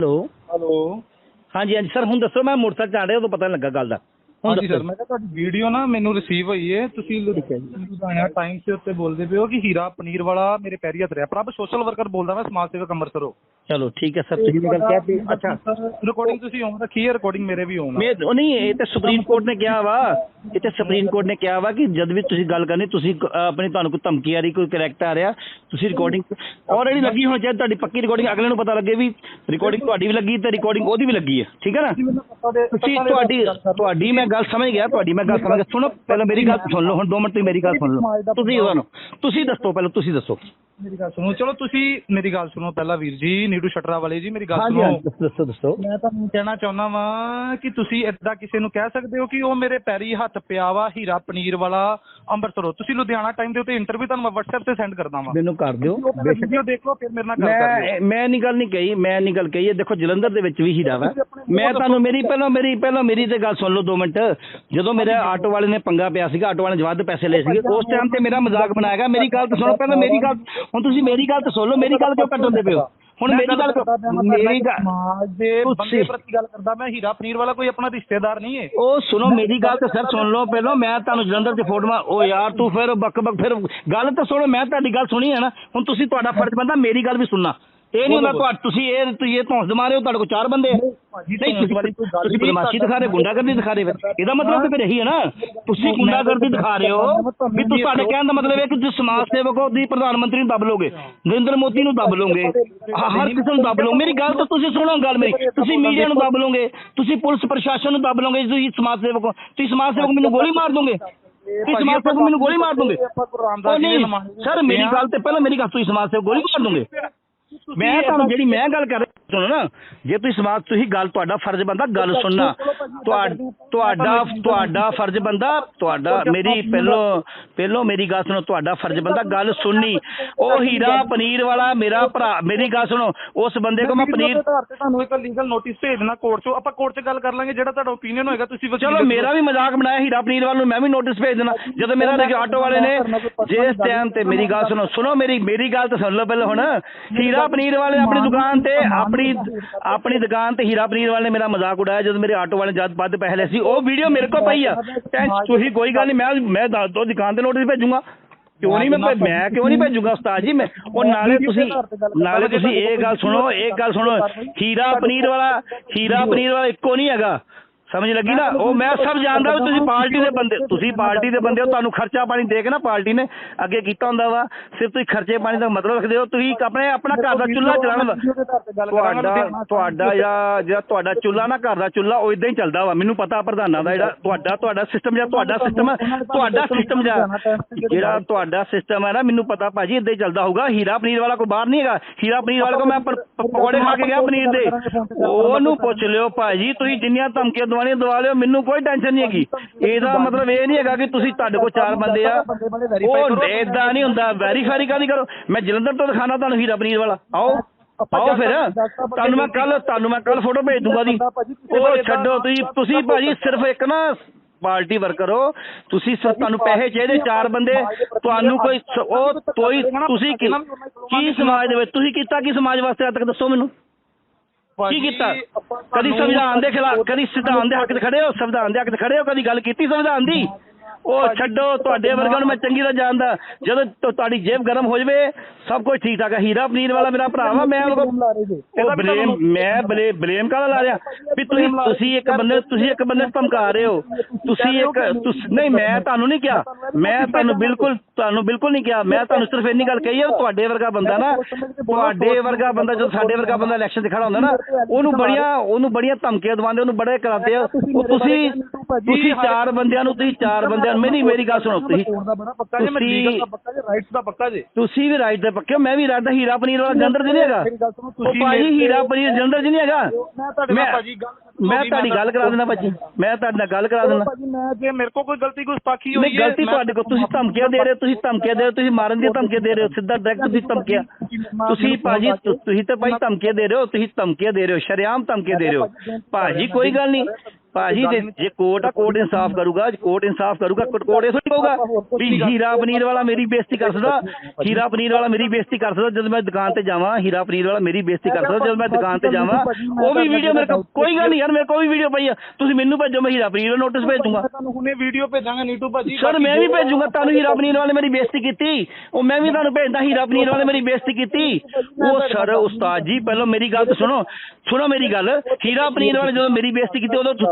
Hello. Hello. ਹਾਂਜੀ ਹਾਂਜੀ sir ਹੁਣ ਦੱਸੋ ਮੈਂ ਮੋਟਰਸਾਈਕਲ ਚੜਾ ਰਿਹਾ ਉਦੋਂ ਪਤਾ ਲੱਗਾ ਗੱਲ ਦਾ। ਹੁਣ ਹਾਂਜੀ ਦੱਸੋ। ਸਰ ਮੈਂ ਕਿਹਾ ਤੁਹਾਡੀ ਵੀਡੀਓ ਨਾ ਮੈਨੂੰ ਰਿਸੀਵ ਹੋਈ ਹੈ ਤੁਸੀਂ ਲੁ- ਲੁਧਿਆਣਾ ਟਾਈਮਸ ਦੇ ਉੱਤੇ ਬੋਲਦੇ ਪਏ ਹੋ ਕਿ ਹੀਰਾ ਪਨੀਰ ਵਾਲਾ ਮੇਰੇ ਪੈਰੀ ਹੱਥ ਰਿਹਾ। ਪ੍ਰਭ ਸੋਸ਼ਲ ਵਰਕਰ ਬੋਲਦਾ ਮੈਂ ਸਮਾਜ ਸੇਵਕ ਅੰਮ੍ਰਿਤਸਰੋਂ। ਚਲੋ ਠੀਕ ਹੈ ਸਰ ਤੁਸੀਂ ਇਹ ਗੱਲ ਕਹਿਤੀ ਅੱਛਾ। ਰਿਕਾਰਡਿੰਗ ਤੁਸੀਂ ਔਨ ਰੱਖੀ ਹੈ ਰਿਕਾਰਡਿੰਗ ਮੇਰੇ ਵੀ ਔਨ ਮੈਂ ਉਹ ਨਹੀਂ ਇਹ ਤੇ ਸੁਪਰੀਮ ਕੋਰਟ ਨੇ ਕਿਹਾ ਵਾ। ਇਹ ਤੇ ਸੁਪਰੀਮ ਕੋਰਟ ਨੇ ਕਿਹਾ ਵਾ ਕਿ ਜਦ ਵੀ ਤੁਸੀਂ ਗੱਲ ਕਰਨੀ ਤੁਸੀਂ ਆਪਣੀ ਤੁਹਾਨੂੰ ਕੋਈ ਧਮਕੀ ਆ ਰਹੀ ਕੋਈ ਕਰੈਕਟ ਆ ਰਿਹਾ ਤੁਸੀਂ ਰਿਕਾਰਡਿੰਗ ਆਲਰੇਡੀ ਲੱਗੀ ਹੋਣੀ ਚਾਹੀਦੀ ਤੁਹਾਡੀ ਪੱਕੀ ਰਿਕਾਰਡਿੰਗ ਅਗਲੇ ਨੂੰ ਪਤਾ ਲੱਗੇ ਵੀ ਰਿਕਾਰਡਿੰਗ ਤੁਹਾਡੀ ਵੀ ਲੱਗੀ ਤੇ ਰਿਕਾਰਡਿੰਗ ਉਹਦੀ ਵੀ ਲੱਗੀ ਹੈ। ਠੀਕ ਹੈ ਨਾ? ਤੁਸੀਂ ਤੁਹਾਡੀ ਤੁਹਾਡੀ ਮੈਂ ਗੱਲ ਸਮਝ ਗਿਆ ਤੁਹਾਡੀ ਮੈਂ ਗੱਲ ਸਮਝ ਗਿਆ। ਸੁਣੋ ਪਹਿਲਾਂ ਮੇਰੀ ਗੱਲ ਸੁਣ ਲਓ ਹੁਣ 2 ਮਿੰਟ ਤੁਸੀਂ ਮੇਰੀ ਗੱਲ ਸੁਣ ਲਓ। ਤੁਸੀਂ ਸੁਣੋ ਤੁਸੀਂ ਦੱਸੋ ਪਹਿਲਾਂ ਤੁਸੀਂ ਦੱਸੋ। ਮੇਰੀ ਗੱਲ ਸੁਣੋ ਚਲੋ ਤੁਸੀਂ ਮੇਰੀ ਗੱਲ ਸੁਣੋ ਪਹਿਲਾਂ ਵੀਰ ਜੀ ਨੀਡੂ ਸ਼ਟਰਾ ਵਾਲੇ। ਜੀ ਮੇਰੀ ਗੱਲ ਹਾਂਜੀ ਸੁਣੋ। ਹਾਂਜੀ ਦੱਸੋ ਦੱਸੋ ਦੱਸੋ। ਮੈਂ ਤੁਹਾਨੂੰ ਕਹਿਣਾ ਚਾਹੁੰਦਾ ਵਾਂ ਕਿ ਤੁਸੀਂ ਏਦਾਂ ਕਿਸੇ ਨੂੰ ਕਹਿ ਸਕਦੇ ਹੋ ਕਿ ਉਹ ਮੇਰੇ ਪੈਰੀ ਹੱਥ ਪਿਆ ਵਾ ਹੀਰਾ ਪਨੀਰ ਵਾਲਾ ਅੰਮ੍ਰਿਤਸਰੋਂ। ਤੁਸੀਂ ਲੁਧਿਆਣਾ ਟਾਈਮ ਦੇ ਉੱਤੇ ਇੰਟਰਵਿਊ ਤੁਹਾਨੂੰ ਮੈਂ WhatsApp ਤੇ ਸੈਂਡ ਕਰਦਾ ਵਾਂ। ਮੈਨੂੰ ਕਰ ਦਿਓ। ਵੀਡੀਓ ਦੇਖ ਫਿਰ ਮੇਰੇ ਨਾਲ ਗੱਲ ਕਰ ਲਿਓ। ਮੈਂ ਨਹੀਂ ਗੱਲ ਨਹੀਂ ਕਹੀ ਮੈਂ ਨਹੀਂ ਗੱਲ ਕਹੀ ਹੈ। ਦੇਖੋ ਜਲੰਧਰ ਦੇ ਵਿੱਚ ਵੀ ਹੀਰਾ ਵਾ। ਮੈਂ ਤੁਹਾਨੂੰ ਮੇਰੀ ਪਹਿਲਾਂ ਮੇਰੀ ਪਹਿਲਾਂ ਮੇਰੀ ਤੇ ਗੱਲ ਸੁਣ ਲਓ 2 ਮਿੰਟ। ਜਦੋਂ ਮੇਰੇ ਆਟੋ ਵਾਲੇ ਨੇ ਪੰਗਾ ਪਿਆ ਸੀਗਾ ਆਟੋ ਵਾਲੇ ਨੇ ਵੱਧ ਪੈਸੇ ਲਏ ਸੀਗੇ ਉਸ ਟਾਈਮ ਤੇ ਮੇਰਾ ਮਜ਼ਾਕ ਬਣਾਇਆ ਗਿਆ। ਮੇਰੀ ਗੱਲ ਤਾਂ ਸੁਣੋ ਪਹਿਲਾਂ ਮੇਰੀ ਗੱਲ ਹੁਣ ਤੁਸੀਂ ਮੇਰੀ ਗੱਲ ਤਾਂ ਸੁਣ ਲਓ ਮੇਰੀ ਗੱਲ ਕਿਉਂ ਕੱਟਦੇ ਪਏ ਹੋ? ਹੁਣ ਮੇਰੀ ਗੱਲ ਮੇਰੀ ਗੱਲ ਸਮਾਜ ਦੇ ਬੰਦੇ ਪ੍ਰਤੀ ਗੱਲ ਕਰਦਾ ਮੈਂ ਹੀਰਾ ਪਨੀਰ ਵਾਲਾ ਕੋਈ ਆਪਣਾ ਰਿਸ਼ਤੇਦਾਰ ਨਹੀਂ ਹੈ ਉਹ ਸੁਣੋ ਮੇਰੀ ਗੱਲ ਤਾਂ ਸਰ ਸੁਣ ਲਓ ਪਹਿਲਾਂ ਮੈਂ ਤੁਹਾਨੂੰ ਜਲੰਧਰ 'ਚ ਫੋਟੋਆਂ ਉਹ ਯਾਰ ਤੂੰ ਫਿਰ ਬੱਕ ਬੱਕ ਫਿਰ ਗੱਲ ਤਾਂ ਸੁਣੋ ਮੈਂ ਤੁਹਾਡੀ ਗੱਲ ਸੁਣੀ ਹੈ ਨਾ ਹੁਣ ਤੁਸੀਂ ਤੁਹਾਡਾ ਫਰਜ਼ ਬੰਦਾ ਮੇਰੀ ਗੱਲ ਵੀ ਸੁਣਨਾ। ਇਹ ਨਹੀਂ ਹੁੰਦਾ ਤੁਹਾ ਤੁਸੀਂ ਇਹ ਤੁਸੀਂ ਇਹ ਧੌਂਸ ਮਾਰੇ ਹੋ ਤੁਹਾਡੇ ਕੋਲ ਚਾਰ ਬੰਦੇ ਨਹੀਂ ਧੌਂਸ ਵਾਲੀ ਕੋਈ ਗੱਲ ਤੁਸੀਂ ਨਹੀਂ, ਬਦਮਾਸ਼ੀ ਦਿਖਾ ਰਹੇ ਗੁੰਡਾਗਰਦੀ ਦਿਖਾ ਰਹੇ ਇਹਦਾ ਮਤਲਬ ਤਾਂ ਫਿਰ ਇਹੀ ਹੈ ਨਾ। ਤੁਸੀਂ ਗੁੰਡਾਗਰਦੀ ਦਿਖਾ ਰਹੇ ਹੋ ਵੀ ਤੁਸੀਂ ਤੁਹਾਡੇ ਕਹਿਣ ਦਾ ਮਤਲਬ ਹੈ ਕਿ ਤੁਸੀਂ ਸਮਾਜ ਸੇਵਕ ਹੋ ਦੀ ਪ੍ਰਧਾਨ ਮੰਤਰੀ ਨੂੰ ਦੱਬ ਲੋਗੇ ਨਰਿੰਦਰ ਮੋਦੀ ਨੂੰ ਦੱਬ ਲੋਗੇ ਹਰ ਕਿਸੇ ਨੂੰ ਦੱਬ ਲਓ ਮੇਰੀ ਗੱਲ ਤਾਂ ਤੁਸੀਂ ਸੁਣੋ ਗੱਲ ਮੇਰੀ। ਤੁਸੀਂ ਮੀਡੀਆ ਨੂੰ ਦੱਬ ਲੋਗੇ ਤੁਸੀਂ ਪੁਲਿਸ ਪ੍ਰਸ਼ਾਸਨ ਨੂੰ ਦੱਬ ਲੋਗੇ ਤੁਸੀਂ ਸਮਾਜ ਸੇਵਕ ਹੋ। ਤੁਸੀਂ ਸਮਾਜ ਸੇਵਕ ਮੈਨੂੰ ਗੋਲੀ ਮਾਰ ਦੋਗੇ। ਤੁਸੀਂ ਸਮਾਜ ਸੇਵਕ ਮੈਨੂੰ ਗੋਲੀ ਮਾਰ ਦੋਗੇ। ਉਹ ਨਹੀਂ ਸਰ ਮੇਰੀ ਗੱਲ ਤੇ ਪਹਿਲਾਂ ਮੇਰੀ ਗੱਲ ਤੁਸੀਂ ਸਮਾਜ ਸੇਵਕ ਗੋਲੀ ਮਾਰ ਦੋਗੇ। ਮੈਂ ਤੁਹਾਨੂੰ ਜਿਹੜੀ ਮੈਂ ਗੱਲ ਕਰ ਰਿਹਾ ਸੁਣੋ ਨਾ ਜੇ ਤੁਸੀਂ ਸਮਾਜ ਤੁਸੀਂ ਗੱਲ ਤੁਹਾਡਾ ਫਰਜ਼ ਬੰਦਾ ਗੱਲ ਸੁਣਨਾ। ਤੁਹਾ- ਤੁਹਾਡਾ ਤੁਹਾਡਾ ਫਰਜ਼ ਬੰਦਾ ਤੁਹਾਡਾ ਮੇਰੀ ਪਹਿਲੋਂ ਪਹਿਲੋਂ ਮੇਰੀ ਗੱਲ ਸੁਣੋ ਤੁਹਾਡਾ ਫਰਜ਼ ਬੰਦਾ ਗੱਲ ਸੁਣਨੀ। ਉਹ ਹੀਰਾ ਪਨੀਰ ਵਾਲਾ ਮੇਰਾ ਭਰਾ ਮੇਰੀ ਗੱਲ ਸੁਣੋ ਉਸ ਬੰਦੇ ਕੋ ਮੈਂ ਪਨੀਰ ਤੁਹਾਨੂੰ ਇੱਕ ਲੀਗਲ ਨੋਟਿਸ ਭੇਜ ਦੇਣਾ ਕੋਰਟ ਚੋਂ। ਆਪਾਂ ਕੋਰਟ 'ਚ ਗੱਲ ਕਰ ਲਾਂਗੇ ਜਿਹੜਾ ਤੁਹਾਡਾ ਓਪੀਨੀਅਨ ਹੋਏਗਾ ਤੁਸੀਂ ਚਲੋ ਮੇਰਾ ਵੀ ਮਜ਼ਾਕ ਬਣਾਇਆ ਹੀਰਾ ਪਨੀਰ ਵਾਲ ਨੂੰ ਮੈਂ ਵੀ ਨੋਟਿਸ ਭੇਜ ਦੇਣਾ ਜਦੋਂ ਮੇਰਾ ਆਟੋ ਵਾਲੇ ਨੇ ਜਿਸ ਟਾਈਮ ਤੇ ਮੇਰੀ ਗੱਲ ਸੁਣੋ ਸੁਣੋ ਮੇਰੀ ਮੇਰੀ ਗੱਲ ਤਾਂ ਸੁਣ ਲਓ ਪਹਿਲਾਂ ਹੁਣ। ਹੀਰਾ ਪਨੀਰ ਵਾਲੇ ਆਪਣੀ ਦੁਕਾਨ ਤੇ ਆਪਣੀ ਆਪਣੀ ਦੁਕਾਨ ਤੇ ਹੀਰਾ ਪਨੀਰ ਵਾਲੇ ਨੇ ਮੇਰਾ ਮਜ਼ਾਕ ਉਡਾਇਆ ਜਦੋਂ ਮੇਰੇ ਆਟੋ ਵਾਲੇ ਜਦ ਵੱਧ ਪੈਸੇ ਲਏ ਸੀ ਉਹ ਵੀਡੀਓ ਮੇਰੇ ਕੋਲ ਪਈ ਆ। ਟੈਂਸ ਤੁਸੀਂ ਕੋਈ ਗੱਲ ਨਹੀਂ ਮੈਂ ਮੈਂ ਦੱਸ ਦੋ ਦੁਕਾਨ ਤੇ ਨੋਟਿਸ ਭੇਜੂਗਾ। ਕਿਉਂ ਨਹੀਂ ਮੈਂ ਮੈਂ ਕਿਉਂ ਨਹੀਂ ਭੇਜੂਗਾ? ਉਸਤਾਦ ਜੀ? ਮੈਂ ਉਹ ਨਾਲੇ ਤੁਸੀਂ ਨਾਲੇ ਤੁਸੀਂ ਇਹ ਗੱਲ ਸੁਣੋ ਇਹ ਗੱਲ ਸੁਣੋ ਹੀਰਾ ਪਨੀਰ ਵਾਲਾ ਹੀਰਾ ਪਨੀਰ ਵਾਲਾ ਇੱਕੋ ਨਹੀਂ ਹੈਗਾ। ਸਮਝ ਲੱਗੀ ਨਾ? ਉਹ ਮੈਂ ਸਭ ਜਾਣਦਾ ਵੀ ਤੁਸੀਂ ਪਾਰਟੀ ਦੇ ਬੰਦੇ ਤੁਸੀਂ ਪਾਰਟੀ ਦੇ ਬੰਦੇ ਹੋ ਤੁਹਾਨੂੰ ਖਰਚਾ ਪਾਣੀ ਦੇ ਕੇ ਨਾ ਪਾਰਟੀ ਨੇ ਅੱਗੇ ਕੀਤਾ ਹੁੰਦਾ ਵਾ। ਸਿਰਫ ਤੁਸੀਂ ਖਰਚੇ ਪਾਣੀ ਦਾ ਮਤਲਬ ਰੱਖਦੇ ਹੋ। ਤੁਸੀਂ ਆਪਣੇ ਆਪਣਾ ਘਰ ਦਾ ਚੁੱਲ੍ਹਾ ਚਲਾਉਣ ਤੁਹਾਡਾ ਤੁਹਾਡਾ ਜਾਂ ਜਿਹੜਾ ਤੁਹਾਡਾ ਚੁੱਲ੍ਹਾ ਨਾ ਘਰ ਦਾ ਚੁੱਲ੍ਹਾ ਉਹ ਇਦਾਂ ਹੀ ਚੱਲਦਾ ਵਾ। ਮੈਨੂੰ ਪਤਾ ਪ੍ਰਧਾਨਾਂ ਦਾ ਜਿਹੜਾ ਤੁਹਾਡਾ ਤੁਹਾਡਾ ਸਿਸਟਮ ਜਾਂ ਤੁਹਾਡਾ ਸਿਸਟਮ ਤੁਹਾਡਾ ਸਿਸਟਮ ਜਾਂ ਜਿਹੜਾ ਤੁਹਾਡਾ ਸਿਸਟਮ ਹੈ ਨਾ ਮੈਨੂੰ ਪਤਾ ਭਾਜੀ ਇਦਾਂ ਹੀ ਚੱਲਦਾ ਹੋਊਗਾ। ਹੀਰਾ ਪਨੀਰ ਵਾਲਾ ਕੋਈ ਬਾਹਰ ਨਹੀਂ ਹੈਗਾ। ਹੀਰਾ ਪਨੀਰ ਵਾਲੇ ਕੋ ਮੈਂ ਪਕੌੜੇ ਖਾ ਕੇ ਗਿਆ ਪਨੀਰ ਦੇ। ਉਹਨੂੰ ਪੁੱਛ ਲਿਓ ਭਾਜੀ ਤੁਸੀਂ ਜਿੰਨੀਆਂ ਧਮਕੀਆਂ ਦਵਾਣੀਆਂ ਦਵਾ ਲਿਓ ਮੈਨੂੰ ਕੋਈ ਟੈਨਸ਼ਨ ਨਹੀਂ ਹੈਗੀ। ਇਹਦਾ ਮਤਲਬ ਇਹ ਨਹੀਂ ਹੈਗਾ ਕਿ ਤੁਸੀਂ ਤੁਹਾਡੇ ਕੋਲ ਚਾਰ ਬੰਦੇ ਆ। ਉਹ ਇਦਾਂ ਨਹੀਂ ਹੁੰਦਾ ਵੈਰੀਫਾਈ ਕਾਹਦੀ ਕਰੋ? ਮੈਂ ਜਲੰਧਰ ਤੋਂ ਦਿਖਾਣਾ ਤੁਹਾਨੂੰ ਹੀਰਾ ਪਨੀਰ ਵਾਲਾ। ਆਓ ਆਓ ਫਿਰ। ਤੁਹਾਨੂੰ ਮੈਂ ਕੱਲ ਤੁਹਾਨੂੰ ਮੈਂ ਕੱਲ ਫੋਟੋ ਭੇਜ ਦੂੰਗਾ ਦੀ ਉਹ ਛੱਡੋ ਤੁਸੀਂ ਤੁਸੀਂ ਭਾਜੀ ਸਿਰਫ ਇੱਕ ਨਾ ਪਾਰਟੀ ਵਰਕਰ ਹੋ ਤੁਸੀਂ ਤੁਹਾਨੂੰ ਪੈਸੇ ਚਾਹੀਦੇ ਚਾਰ ਬੰਦੇ। ਤੁਹਾਨੂੰ ਕੋਈ ਉਹ ਕੋਈ ਤੁਸੀਂ ਕੀ ਕੀ ਸਮਾਜ ਦੇ ਵਿੱਚ ਤੁਸੀਂ ਕੀਤਾ ਕੀ ਸਮਾਜ ਵਾਸਤੇ ਅੱਜ ਤੱਕ? ਦੱਸੋ ਮੈਨੂੰ। ਕੀ ਕੀਤਾ? ਕਦੀ ਸੰਵਿਧਾਨ ਦੇ ਖਿਲਾਫ ਕਦੀ ਸੰਵਿਧਾਨ ਦੇ ਹੱਕ 'ਚ ਖੜੇ ਹੋ ਸੰਵਿਧਾਨ ਦੇ ਹੱਕ 'ਚ ਖੜੇ ਹੋ ਕਦੀ ਗੱਲ ਕੀਤੀ ਸੰਵਿਧਾਨ ਦੀ? ਉਹ ਛੱਡੋ ਤੁਹਾਡੇ ਵਰਗਿਆਂ ਨੂੰ ਮੈਂ ਚੰਗੀ ਤਰ੍ਹਾਂ ਜਾਣਦਾ। ਜਦੋਂ ਤੁ- ਤੁਹਾਡੀ ਜੇਬ ਗਰਮ ਹੋ ਜਵੇ ਸਭ ਕੁਝ ਠੀਕ ਠਾਕ ਹੈ। ਹੀਰਾ ਪਨੀਰ ਵਾਲਾ ਮੇਰਾ ਭਰਾ ਵਾ ਮੈਂ ਉਹਨੂੰ ਉਹ ਬਲੇਮ ਮੈਂ ਬਲੇ ਬਲੇਮ ਕਾਹਦਾ ਲਾ ਰਿਹਾ? ਵੀ ਤੁਸੀਂ ਤੁਸੀਂ ਇੱਕ ਬੰਦੇ ਤੁਸੀਂ ਇੱਕ ਬੰਦੇ ਨੂੰ ਧਮਕਾ ਰਹੇ ਹੋ। ਤੁਸੀਂ ਇੱਕ ਤੁਸ- ਨਹੀਂ ਮੈਂ ਤੁਹਾਨੂੰ ਨਹੀਂ ਕਿਹਾ। ਮੈਂ ਤੁਹਾਨੂੰ ਬਿਲਕੁਲ ਤੁਹਾਨੂੰ ਬਿਲਕੁਲ ਨਹੀਂ ਕਿਹਾ। ਮੈਂ ਤੁਹਾਨੂੰ ਸਿਰਫ ਇੰਨੀ ਗੱਲ ਕਹੀ ਹੈ ਤੁਹਾਡੇ ਵਰਗਾ ਬੰਦਾ ਨਾ ਤੁਹਾਡੇ ਵਰਗਾ ਬੰਦਾ ਜਦੋਂ ਸਾਡੇ ਵਰਗਾ ਬੰਦਾ ਇਲੈਕਸ਼ਨ 'ਚ ਖੜਾ ਹੁੰਦਾ ਨਾ ਉਹਨੂੰ ਬੜੀਆਂ ਉਹਨੂੰ ਬੜੀਆਂ ਧਮਕੀਆਂ ਦਵਾਉਂਦੇ ਉਹਨੂੰ ਬੜੇ ਕਰਾਤੇ ਆ। ਉਹ ਤੁਸੀਂ ਤੁਸੀਂ ਚਾਰ ਬੰਦਿਆਂ ਨੂੰ ਤੁਸੀਂ ਚਾਰ ਬੰਦਿਆਂ ਨੂੰ ਮੇਰੀ ਮੇਰੀ ਗੱਲ ਸੁਣੋ ਤੁਸੀਂ ਦਾ ਬੜਾ ਪੱਕਾ ਜੇ ਮੈਂ ਲੀਗਲ ਦਾ ਪੱਕਾ ਜੇ ਰਾਈਟਸ ਦਾ ਪੱਕਾ ਜੇ। ਤੁਸੀਂ ਵੀ ਰਾਜ ਦੇ ਪੱਕੇ ਹੋ ਮੈਂ ਵੀ ਰਾਜ ਦਾ ਹੀਰਾ ਪਨੀਰ ਵਾਲਾ ਜਲੰਧਰ 'ਚ ਨਹੀਂ ਹੈਗਾ। ਤੁਸੀਂ ਭਾਜੀ ਹੀਰਾ ਪਨੀਰ ਜਲੰਧਰ 'ਚ ਨਹੀਂ ਹੈਗਾ। ਮੈਂ ਤੁਹਾਡੇ ਨਾਲ ਭਾਜੀ ਗੱਲ ਮੈਂ ਤੁਹਾਡੀ ਗੱਲ ਕਰਾ ਦੇਣਾ ਭਾਜੀ। ਮੈਂ ਤੁਹਾਡੇ ਨਾਲ ਗੱਲ ਕਰਾ ਦੇਣਾ ਭਾਜੀ ਮੈਂ ਜੇ ਮੇਰੇ ਕੋਲ ਕੋਈ ਗਲਤੀ ਗੁਸਤਾਖੀ ਹੋਈ ਨਹੀਂ ਗਲਤੀ ਤੁਹਾਡੇ ਕੋਲ ਤੁਸੀਂ ਧਮਕੀਆਂ ਦੇ ਰਹੇ ਹੋ ਤੁਸੀਂ ਧਮਕੀਆਂ ਦੇ ਰਹੇ ਹੋ ਤੁਸੀਂ ਮਾਰਨ ਦੀਆਂ ਧਮਕੀਆਂ ਦੇ ਰਹੇ ਹੋ ਸਿੱਧਾ ਡਾਇਰੈਕਟ ਤੁਸੀਂ ਧਮਕੀਆਂ ਤੁਸੀਂ ਭਾਜੀ ਤੁਸੀਂ ਤਾਂ ਭਾਈ ਧਮਕੀਆਂ ਦੇ ਰਹੇ ਹੋ ਤੁਸੀਂ ਧਮਕੀਆਂ ਦੇ ਰਹੇ ਹੋ ਸ਼ਰੇਆਮ ਧਮਕੀਆਂ ਦੇ ਰਹੇ ਹੋ। ਭਾਜੀ ਕੋਈ ਗੱਲ ਨਹੀਂ। ਭਾਜੀ ਜੇ ਜੇ ਕੋਰਟ ਆ ਕੋਰਟ ਇਨਸਾਫ ਕਰੂਗਾ ਜੇ ਕੋਰਟ ਇਨਸਾਫ ਕਰੂਗਾ ਕੋਰਟ ਇਹ ਥੋੜੀ ਕਹੂਗਾ ਵੀ ਹੀਰਾ ਪਨੀਰ ਵਾਲਾ ਮੇਰੀ ਬੇਇੱਜ਼ਤੀ ਕਰ ਸਕਦਾ। ਹੀਰਾ ਪਨੀਰ ਵਾਲਾ ਮੇਰੀ ਬੇਇੱਜ਼ਤੀ ਕਰ ਸਕਦਾ ਜਦੋਂ ਮੈਂ ਦੁਕਾਨ ਤੇ ਜਾਵਾਂ ਹੀਰਾ ਪਨੀਰ ਵਾਲਾ ਮੇਰੀ ਬੇਇੱਜ਼ਤੀ ਕਰ ਸਕਦਾ ਜਦੋਂ ਮੈਂ ਦੁਕਾਨ ਤੇ ਜਾਵਾਂ। ਉਹ ਵੀ ਵੀਡੀਓ ਮੇਰੇ ਕੋਲ ਕੋਈ ਗੱਲ ਨਹੀਂ ਯਾਰ ਮੇਰੇ ਕੋਲ ਵੀ ਵੀਡੀਓ ਪਈ ਆ। ਤੁਸੀਂ ਮੈਨੂੰ ਭੇਜੋ ਮੈਂ ਹੀਰਾ ਪਨੀਰ ਦਾ ਨੋਟਿਸ ਭੇਜ ਦੂੰਗਾ ਤੁਹਾਨੂੰ ਹੁਣੇ ਵੀਡੀਓ ਭੇਜਾਂਗਾ ਨੀਟੂ ਭਾਜੀ। ਸਰ ਮੈਂ ਵੀ ਭੇਜੂਗਾ ਤੁਹਾਨੂੰ ਹੀਰਾ ਪਨੀਰ ਵਾਲੇ ਮੇਰੀ ਬੇਇੱਜ਼ਤੀ ਕੀਤੀ। ਉਹ ਮੈਂ ਵੀ ਤੁਹਾਨੂੰ ਭੇਜਦਾ ਹੀਰਾ ਪਨੀਰ ਵਾਲੇ ਮੇਰੀ ਬੇਇੱਜ਼ਤੀ ਕੀਤੀ। ਉਹ ਸਰ ਉਸਤਾਦ ਜੀ ਪਹਿਲਾਂ ਮੇਰੀ ਗੱਲ ਸੁਣੋ। ਸੁਣੋ ਮੇਰੀ ਗੱਲ। ਹੀਰਾ ਪਨੀਰ ਵਾਲੇ ਜਦੋਂ ਮੇਰੀ ਬੇਇੱਜ਼ਤੀ ਕੀਤੀ ਉਦੋਂ